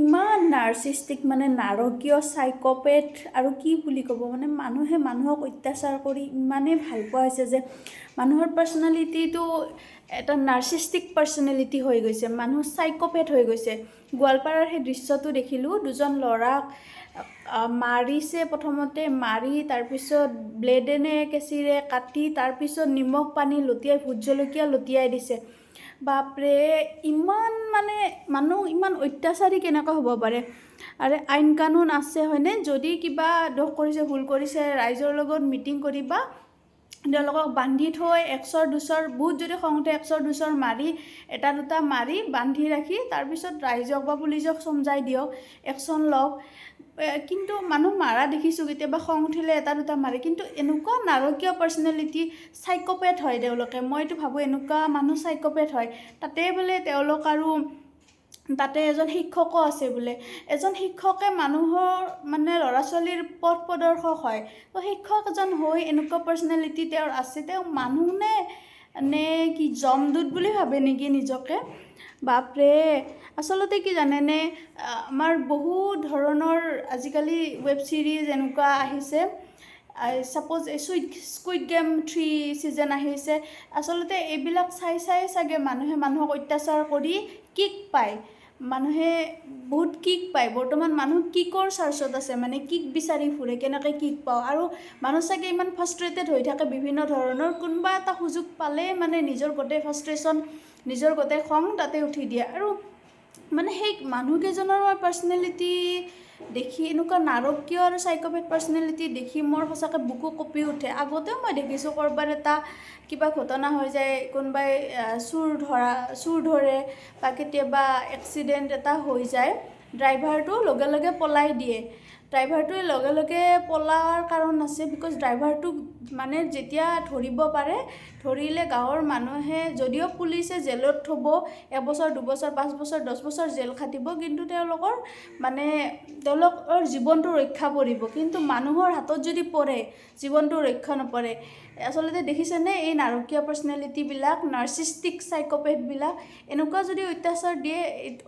ইমান নাৰ্চিষ্টিক মানে নাৰকীয় চাইকপেথ আৰু কি বুলি ক'ব? মানে মানুহে মানুহক অত্যাচাৰ কৰি ইমানেই ভালো পোৱা হৈছে যে মানুহৰ পাৰ্চনেলিটিটো এটা নাৰ্চিষ্টিক পাৰ্চনেলিটি হৈ গৈছে, মানুহ চাইকপেথ হৈ গৈছে। গোৱালপাৰাৰ সেই দৃশ্যটো দেখিলোঁ, দুজন ল'ৰাক মাৰিছে প্ৰথমতে, মাৰি তাৰপিছত ব্লেডেনে কেঁচিৰে কাটি, তাৰপিছত নিমখ পানী লটিয়াই ভোট জলকীয়া লটিয়াই দিছে। বাপৰে, ইমান মানে মানুহ ইমান অত্যাচাৰী কেনেকৈ হ'ব পাৰে? আৰু, আইন কানুন আছে, হয়নে? যদি কিবা দোষ কৰিছে, ভুল কৰিছে, ৰাইজৰ লগত মিটিং কৰিবা, তেওঁলোকক বান্ধি থৈ একচৰ দুচৰ, বহুত যদি খং উঠে একচৰ দুচৰ মাৰি, এটা দুটা মাৰি বান্ধি ৰাখি, তাৰপিছত ৰাইজক বা পুলিচক চমজাই দিয়ক একশ্যন লওক। কিন্তু মানুহ মাৰা দেখিছোঁ কেতিয়াবা খং উঠিলে এটা দুটা মাৰে। কিন্তু এনেকুৱা নাৰকীয় পাৰ্চনেলিটি চাইকপেথ হয় তেওঁলোকে। মইতো ভাবোঁ এনেকুৱা মানুহ চাইকপেথ হয়। তাতে বোলে তেওঁলোক আৰু তাতে এজন শিক্ষকো আছে বোলে। এজন শিক্ষকে মানুহৰ মানে ল'ৰা ছোৱালীৰ পথ প্ৰদৰ্শক হয়। তো শিক্ষক এজন হৈ এনেকুৱা পাৰ্চনেলিটি তেওঁৰ আছে তেওঁ মানুহ নে নে কি জমদূত বুলি ভাবে নেকি নিজকে? বাপৰে আচলতে কি জানেনে আমাৰ বহু ধৰণৰ আজিকালি ৱেব ছিৰিজ এনেকুৱা আহিছে। ছাপ'জ চুইট স্কুইড গেম থ্ৰী ছিজন আহিছে আচলতে এইবিলাক চাই চাই চাগে মানুহে মানুহক অত্যাচাৰ কৰি কিক পায়। মানুহে বহুত কিক পায়। বৰ্তমান মানুহ কিকৰ চাৰ্চত আছে? মানে কিক বিচাৰি ফুৰে কেনেকৈ কিক পাওঁ? আৰু মানুহ চাগে ইমান ফ্ৰাষ্ট্ৰেটেড হৈ থাকে বিভিন্ন ধৰণৰ। কোনোবা এটা সুযোগ পালে মানে নিজৰ গোটেই ফ্ৰাষ্ট্ৰেশ্যন নিজৰ গোটেই খং তাতে উঠি দিয়ে। আৰু মানে সেই মানুহকেইজনৰ পাৰ্চনেলিটি দেখি এনেকুৱা নাৰকীয় আৰু চাইকপেথ পাৰ্চনেলিটি দেখি মোৰ সঁচাকৈ বুকু কঁপি উঠে। আগতেও মই দেখিছোঁ ক'ৰবাত এটা কিবা ঘটনা হৈ যায় কোনোবাই চুৰ ধৰা চুৰ ধৰে বা কেতিয়াবা এক্সিডেণ্ট এটা হৈ যায় ড্ৰাইভাৰটো লগে লগে পলাই দিয়ে। ড্ৰাইভাৰটোৱে লগে লগে পলাৰ কাৰণ আছে বিকজ ড্ৰাইভাৰটোক মানে যেতিয়া ধৰিব পাৰে, ধৰিলে গাঁৱৰ মানুহে, যদিও পুলিচে জেলত থ'ব, এবছৰ, দুবছৰ পাঁচ বছৰ দহ বছৰ জেল খাটিব, কিন্তু তেওঁলোকৰ মানে তেওঁলোকৰ জীৱনটো ৰক্ষা পৰিব। কিন্তু মানুহৰ হাতত যদি পৰে, জীৱনটো ৰক্ষা নপৰে। আচলতে দেখিছেনে, এই নাৰকীয় পাৰ্চনেলিটিবিলাক নাৰ্চিষ্টিক চাইকপেথবিলাক এনেকুৱা যদি অত্যাচাৰ দিয়ে,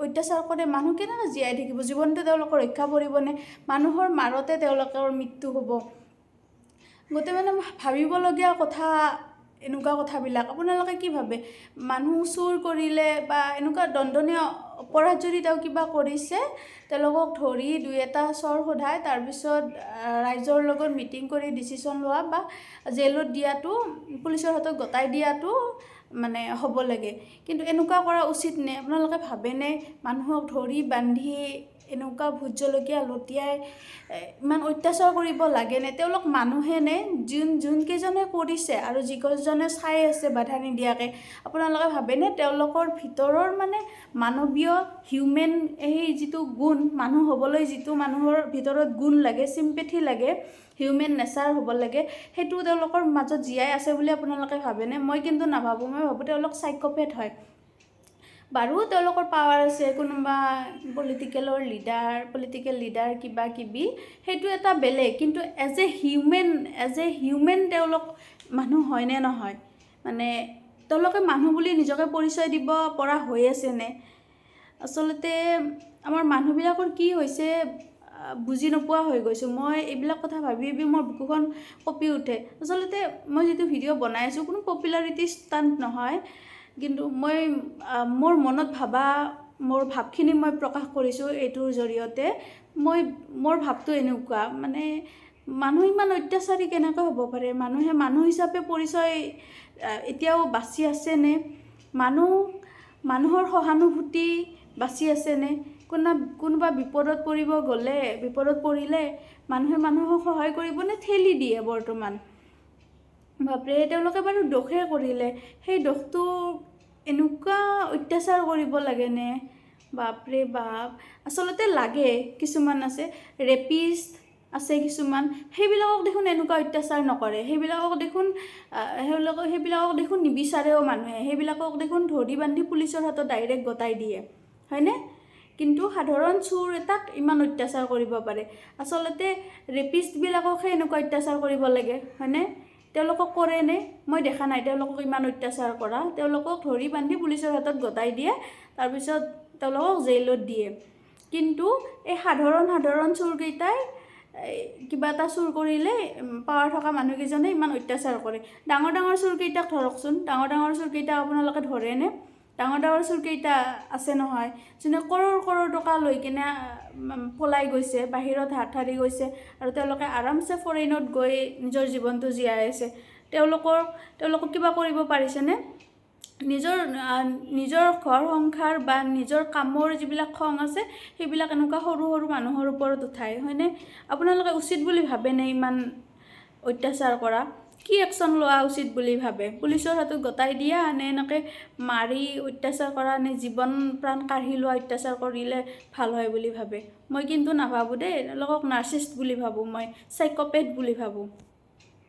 অত্যাচাৰ কৰে, মানুহ কেনেকৈ জীয়াই থাকিব? জীৱনটো তেওঁলোকৰ ৰক্ষা পৰিবনে? মানুহৰ মাৰতে তেওঁলোকৰ মৃত্যু হ'ব। গোটেই মানে ভাবিবলগীয়া কথা এনেকুৱা কথাবিলাক। আপোনালোকে কি ভাবে? মানুহ চুৰ কৰিলে বা এনেকুৱা দণ্ডনীয় অপৰাধ যদি তেওঁ কিবা কৰিছে তেওঁলোকক ধৰি দুই এটা চৰ সোধাই তাৰপিছত ৰাইজৰ লগত মিটিং কৰি ডিচিশ্যন লোৱা বা জেলত দিয়াটো পুলিচৰ হাতত গতাই দিয়াটো মানে হ'ব লাগে। কিন্তু এনেকুৱা কৰা উচিত নে? আপোনালোকে ভাবেনে মানুহক ধৰি বান্ধি এনেকুৱা ভোট জলকীয়া লটিয়াই ইমান অত্যাচাৰ কৰিব লাগেনে তেওঁলোক মানুহেনে যোন যোনকেইজনে কৰিছে আৰু যিকেইজনে চাই আছে বাধা নিদিয়াকৈ আপোনালোকে ভাবেনে তেওঁলোকৰ ভিতৰৰ মানে মানৱীয় হিউমেন এই যিটো গুণ মানুহ হ'বলৈ যিটো মানুহৰ ভিতৰত গুণ লাগে চিম্পেথি লাগে হিউমেন নেচাৰ হ'ব লাগে, সেইটো তেওঁলোকৰ মাজত জীয়াই আছে বুলি আপোনালোকে ভাবেনে? মই কিন্তু নাভাবোঁ, মই ভাবোঁ তেওঁলোক চাইকপেথ হয়। বাৰু তেওঁলোকৰ পাৱাৰ আছে, কোনোবা পলিটিকেলৰ লিডাৰ পলিটিকেল লিডাৰ কিবা কিবি, সেইটো এটা বেলেগ। কিন্তু as a human as a human তেওঁলোক মানুহ হয়নে নহয়? মানে তেওঁলোকে মানুহ বুলি নিজকে পৰিচয় দিব পৰা হৈ আছেনে আচলতে আমাৰ মানুহবিলাকৰ কি হৈছে বুজি নোপোৱা হৈ গৈছোঁ। মই এইবিলাক কথা ভাবি ভাবি মোৰ বুকুখন কঁপি উঠে। আচলতে মই যিটো ভিডিঅ' বনাই আছোঁ কোনো পপুলাৰিটি ষ্টাণ্ট নহয়। কিন্তু মই মোৰ মনত ভাবা মোৰ ভাৱখিনি মই প্ৰকাশ কৰিছোঁ এইটোৰ জৰিয়তে। মই মোৰ ভাৱটো এনেকুৱা মানে মানুহ ইমান অত্যাচাৰী কেনেকৈ হ'ব পাৰে? মানুহে মানুহ হিচাপে পৰিচয় এতিয়াও বাচি আছেনে? মানুহ মানুহৰ সহানুভূতি বাচি আছেনে? কোনোবা কোনোবা বিপদত পৰিব গ'লে বিপদত পৰিলে মানুহে মানুহক সহায় কৰিবনে ঠেলি দিয়ে বৰ্তমান? বাপৰে তেওঁলোকে বাৰু দোষে কৰিলে। সেই দোষটো এনেকুৱা অত্যাচাৰ কৰিব লাগেনে বাপৰে বাপ আচলতে লাগে কিছুমান আছে। ৰেপিষ্ট আছে কিছুমান। সেইবিলাকক দেখোন এনেকুৱা অত্যাচাৰ নকৰে। সেইবিলাকক দেখোন সেইবিলাকক সেইবিলাকক দেখোন নিবিচাৰেও মানুহে। সেইবিলাকক দেখোন ধৰি বান্ধি পুলিচৰ হাতত ডাইৰেক্ট গতাই দিয়ে। হয়নে? কিন্তু সাধাৰণ চোৰ এটাক ইমান অত্যাচাৰ কৰিব পাৰে। আচলতে ৰেপিষ্টবিলাককহে এনেকুৱা অত্যাচাৰ কৰিব লাগে হয়নে? তেওঁলোকক কৰেনে মই দেখা নাই তেওঁলোকক ইমান অত্যাচাৰ কৰা। তেওঁলোকক ধৰি বান্ধি পুলিচৰ হাতত গতাই দিয়ে তাৰপিছত তেওঁলোকক জেইলত দিয়ে। কিন্তু এই সাধাৰণ সাধাৰণ চোৰকেইটাই কিবা এটা চুৰ কৰিলে পাৱাৰ থকা মানুহকেইজনে ইমান অত্যাচাৰ কৰে। ডাঙৰ ডাঙৰ চোৰকেইটাক ধৰকচোন। ডাঙৰ ডাঙৰ চোৰকেইটাক আপোনালোকে ধৰেনে? ডাঙৰ ডাঙৰ চোৰকেইটা আছে নহয় যোনে কৰোৰ কৰোৰ টকা লৈ কিনে পলাই গৈছে বাহিৰত হাত সাৰি গৈছে আৰু তেওঁলোকে আৰামছে ফৰেইনত গৈ নিজৰ জীৱনটো জীয়াই আছে। তেওঁলোকৰ তেওঁলোকক কিবা কৰিব পাৰিছেনে? নিজৰ নিজৰ ঘৰ সংসাৰ বা নিজৰ কামৰ যিবিলাক খং আছে সেইবিলাক এনেকুৱা সৰু সৰু মানুহৰ ওপৰত উঠায় হয়নে? আপোনালোকে উচিত বুলি ভাবেনে ইমান অত্যাচাৰ কৰা? কি একশ্যন লোৱা উচিত বুলি ভাবে? পুলিচৰ হাতত গতাই দিয়া নে এনেকৈ মাৰি অত্যাচাৰ কৰা নে জীৱন প্ৰাণ কাঢ়ি লোৱা অত্যাচাৰ কৰিলে ভাল হয় বুলি ভাবে? মই কিন্তু নাভাবোঁ দেই। তেওঁলোকক নাৰ্চিষ্ট বুলি ভাবোঁ মই চাইক'পেথ বুলি ভাবোঁ।